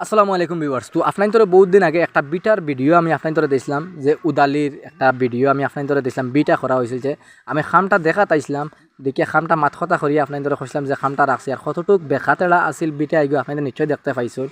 আসসালামু আলাইকুম ভিউয়ার্স। তো আপনার তোরে বহুত দিন আগে একটা বিটার ভিডিও আমি আপনার তোরে দিয়েছিলাম যে উদালির একটা ভিডিও আমি আপনার তোরে দিয়েছিলাম বিটা করা হয়েছিল যে আমি খামটা দেখা তাইছিলাম দেখি খামটা মাত কথা করি আপনার তোরে খুঁজলাম যে খামটা রাখছি আর কতটুক বেখাতেড়া আছিল বিটা এগুলো আপনাদের নিশ্চয় দেখতে পাইছেন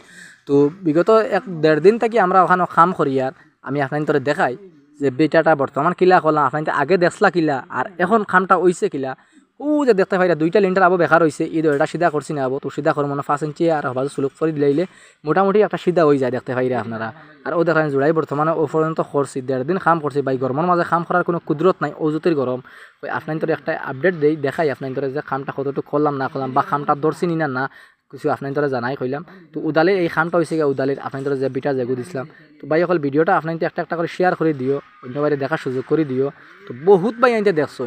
তো বিগত এক দেড় দিন থেকে আমরা ওখানে খাম করি আর আমি আপনার তোরে দেখাই যে বিটাটা বর্তমান কিলা করলাম আপনার আগে দেখলা কিলা, আর এখন খামটা ওইছে কিলা। ও যে দেখতে পাই দুইটা লিন্টার আবো বেকার হয়েছে এই এটা সিধা করছি না আবো? তো সিধা করব না পাঁচ ইঞ্চি আর হবাজ সুলুক করে দিলাইলে মোটামুটি একটা সিধা হয়ে যায় দেখতে পাই আপনারা। আর ও দেখেন জোড়াই বর্তমানে ও পর্যন্ত করছি দেড় দিন খাম করছি ভাই গরমের মাঝে খাম করার কোনো কুদরত নাই অজুতের গরম ওই আপনার তোর একটা আপডেট দেই, দেখাই আপনার তোর যে খামটা কতটুকু করলাম না করলাম বা খামটা ধরছি নি না কিছু আপনার জানাই কইলাম। তো উদালের এই খামটা হয়েছে গিয়ে উদালের আপনার যে বিটা জেগু দিছিলাম। তো ভাই, অকল ভিডিওটা আপনার একটা একটা করে শেয়ার করে দিও অন্য বাইরে দেখার সুযোগ করে দিও তো বহুত ভাই আনতে দেখছ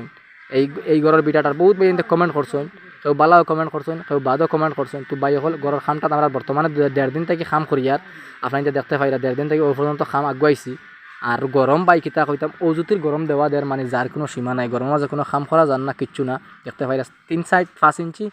এই এই ঘরের বিটাটার বহুত এনতে কমেন্ট করছেন। কেউ বালাও কমেন্ট করছেন, কেউ বাদও কমেন্ট করছেন। তো বাই হল ঘরের খামটা আমরা বর্তমানে দেড় দিন থেকে খাম করি আর আপনার দেখতে পাইরা দেড় দিন থেকে ওই পর্যন্ত খাম আগুয়াইছি আর গরম বাই কিতা কইতাম অজুতির গরম দেওয়া দেওয়ার মানে যার কোনো সীমা নাই। গরমের মাঝে কোনো খাম করা যান না, কিচ্ছু না। দেখতে পাইরা তিন সাইড পাঁচ ইঞ্চি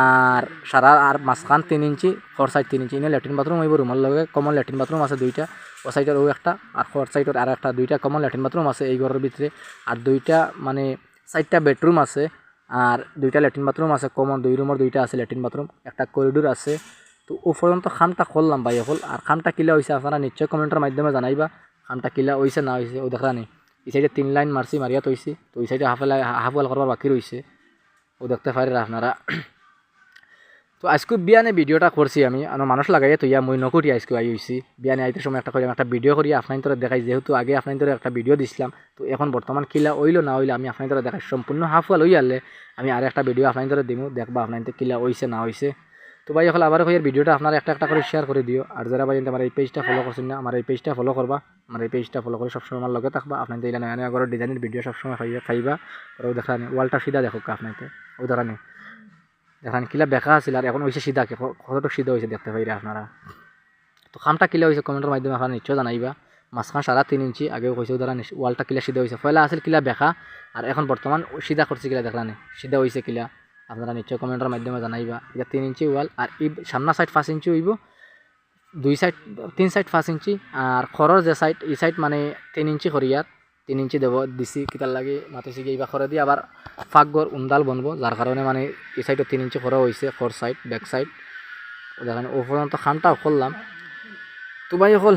আর সারা আর মাঝখান তিন ইঞ্চি ফোর সাইড তিন ইঞ্চি। এনে ল্যাট্রিন বাথরুম হইব রুমের লগে কমন ল্যাট্রিন বাথরুম আছে দুইটা। ও সাইডের ও একটা, আর ফোর সাইডের আর একটা দুইটা কমন ল্যাট্রিন বাথরুম আছে এই ঘরের ভিতরে আর দুইটা মানে চারটা বেডরুম আছে আর দুইটা ল্যাট্রিন বাথরুম আছে কমন দুই রুমের দুইটা আছে ল্যাট্রিন বাথরুম, একটা করিডোর আছে। তো ও পর্যন্ত খামটা খোললাম ভাই হল আর খামটা কিলা হয়েছে আপনারা নিশ্চয় কমেন্টের মাধ্যমে জানাইবা খামটা কিলা হয়েছে না হয়েছে ও দেখা নেই। এই সাইডে তিন লাইন মারছি মারিয়া তৈছি তো ওই সাইডে হাফ হাফ ওয়াল করবার বাকি রয়েছে ও দেখতে পারেন আপনারা। তো আজকে বিয়ানে ভিডিওটা করছি আমি। আর মানুষ লাগাইয়া তো ইয়া মই নকরি আজকে আই হয়েছি বিয়ানে আইতে সময় একটা করে একটা ভিডিও করি আপনার তোরা দেখাই। যেহেতু আগে আপনার তোরা একটা ভিডিও দিছিলাম, তো এখন বর্তমান কিলা ওইলো না হইলে আমি আপনার তোরা দেখাই। সম্পূর্ণ হাফ ওয়াল হই আনলে আমি আর একটা ভিডিও আপনার তোরা দিমু, দেখবা আপনার কিলা হইছে না হইছে। তো ভাই, এখন আবার হইয়ার ভিডিওটা আপনারা একটা একটা করে শেয়ার করে দিও। আর যারা ভাই আমার এই পেজটা ফলো করছেন না, আমার এই পেজটা ফলো করবা। আমার এই পেজটা ফলো করে সবসময় আমার লগে থাকবা। আপনার তো নয়া নয়া ডিজাইনের ভিডিও সবসময় আর ও দেখা নেই ওয়ালটা সিধা দেখো আপনার ও দেখা নেই দেখান, কিলা বেকা আছিল আর এখন হয়েছে সিধা কতটুকু সিধা হয়েছে দেখতে পাইরে আপনারা। তো খামটা কিলা হয়েছে কমেন্টের মাধ্যমে আপনারা নিশ্চয় জানাইবা। মাঝখান সারা তিন ইঞ্চি, আগেও কইছে ধরা ওয়ালটা কিলা সিধা হয়েছে পয়লা আছিল কিলা বেকা আর এখন বর্তমান সিধা করছে কিলা দেখলা নে সিধা হয়েছে কিলা। আপনারা নিশ্চয় কমেন্টের মাধ্যমে জানাইবা। এটা তিন ইঞ্চি ওয়াল আর এই সামনা সাইড পাঁচ ইঞ্চি হইব দুই সাইড তিন সাইড পাঁচ ইঞ্চি। আর খরর যে সাইড এই সাইড মানে তিন ইঞ্চি করিয়ার তিন ইঞ্চি দেব, দিছি কিতার লাগে মাতিছি বা খরে দিয়ে আবার ফাঁকঘর উন্দাল বনবো যার কারণে মানে এই সাইডে তিন ইঞ্চি খরা হয়েছে ফোর সাইড ব্যাক সাইড দেখেন, ও পর্যন্ত খানটাও করলাম তো ভাই হল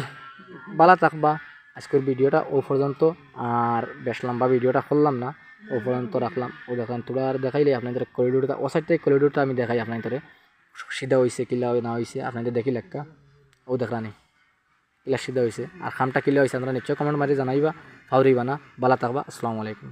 বালা থাকবা, আজকের ভিডিওটা ও পর্যন্ত আর বেশ লম্বা ভিডিওটা করলাম না, ও পর্যন্ত রাখলাম। ও দেখেন, তোরা আর দেখাইলে আপনাদের করিডোরটা ও সাইড থেকে করিডোরটা আমি দেখাই আপনাদের। সিধা হয়েছে কিলা না হয়েছে আপনাদের দেখি লেখা। ও দেখলানি। কিলা সিধা হয়েছে আর খামটা কিলে হয়েছে আপনারা নিশ্চয় কমেন্ট মারি জানাইবা, ফাউরিবা না। বালা থাকবা। আসসালামু আলাইকুম।